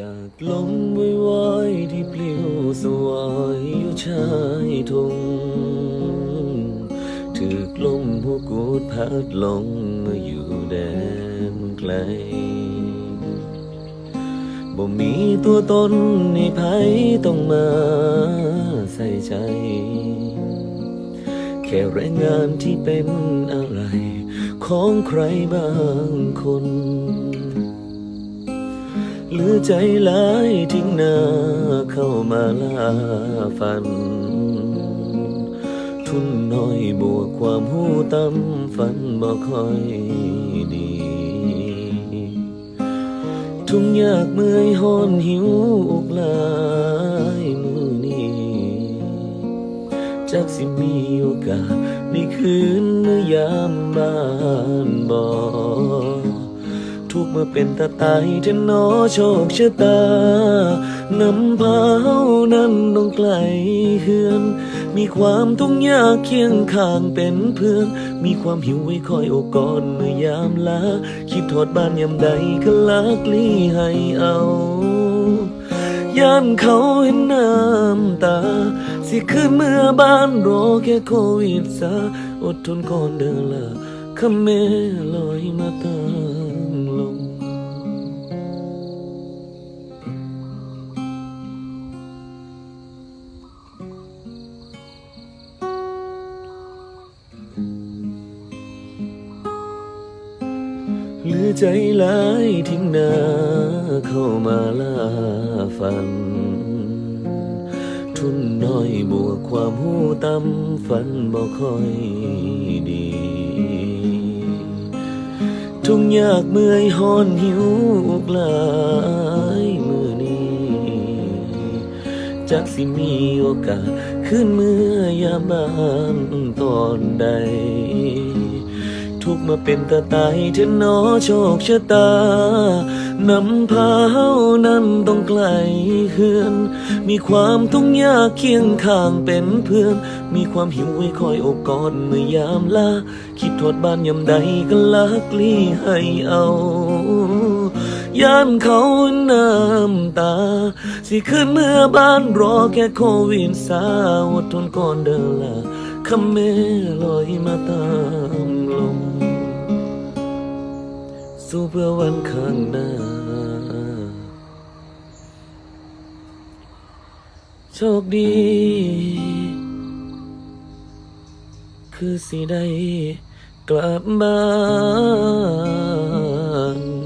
จากลมวิวายที่ปลิวสวายอยู่ชายทงถือกลมหัวกูดพัดลงมาอยู่แดนไกลบ่มีตัวตนในภัยต้องมาใส่ใจ แค่แรงงานที่เป็นอะไร ของใครบางคน หรือใจหลายทิ้งหน้าเข้ามาลาฝัน ทุนน้อยบวกความหูต่ำฝันบ่ค่อยดี ทุกอยากเมื่อยหอนหิวอกลายมือนี้จากสิมีโอกาสในคืนเมื่อยามบ้านบอก มื่อเป็นตาตายเทนอโชคชะตานำพาเฮานั้นต้องไกลเฮือน มีความทุกข์ยากเคียงข้างเป็นเพื่อน มีความหิวไว้คอยโอกอดเมื่อยามลาคิดทอดบ้านยามใดก็ลักลี่ให้เอาย่านเขาเห็นน้ำตา สิคืนเมื่อบ้านรอแค่โควิดซาอดทนก่อนเดินละคำเมลอยมาตา หรือใจหลายทิ้งหน้าเข้ามาล่าฝัน ทุนน้อยบวกความหูต่ำฝันบ่ค่อยดี ทุกอยากเมื่อยหอนหิวอกลายมือนี้จากสิมีโอกาสขึ้นเมื่อยามบ้านตอนใด ทุกมาเป็นตาตายเทนอโชคชะตานำพาเฮานั้นต้องไกลเฮือน มีความทุกข์ยากเคียงข้างเป็นเพื่อน มีความหิวไว้คอยโอบกอดเมื่อยามลาคิดโทษบ้านยามใดก็ลักลี่ให้เอาย่านเขาน้ำตา สิขึ้นเมื่อบ้านรอแค่โควิดซาอดทนก่อนเดินละคำเมลอยมาตามลม สู้เพื่อวันข้างหน้า โชคดี คือสิได้กลับบ้าน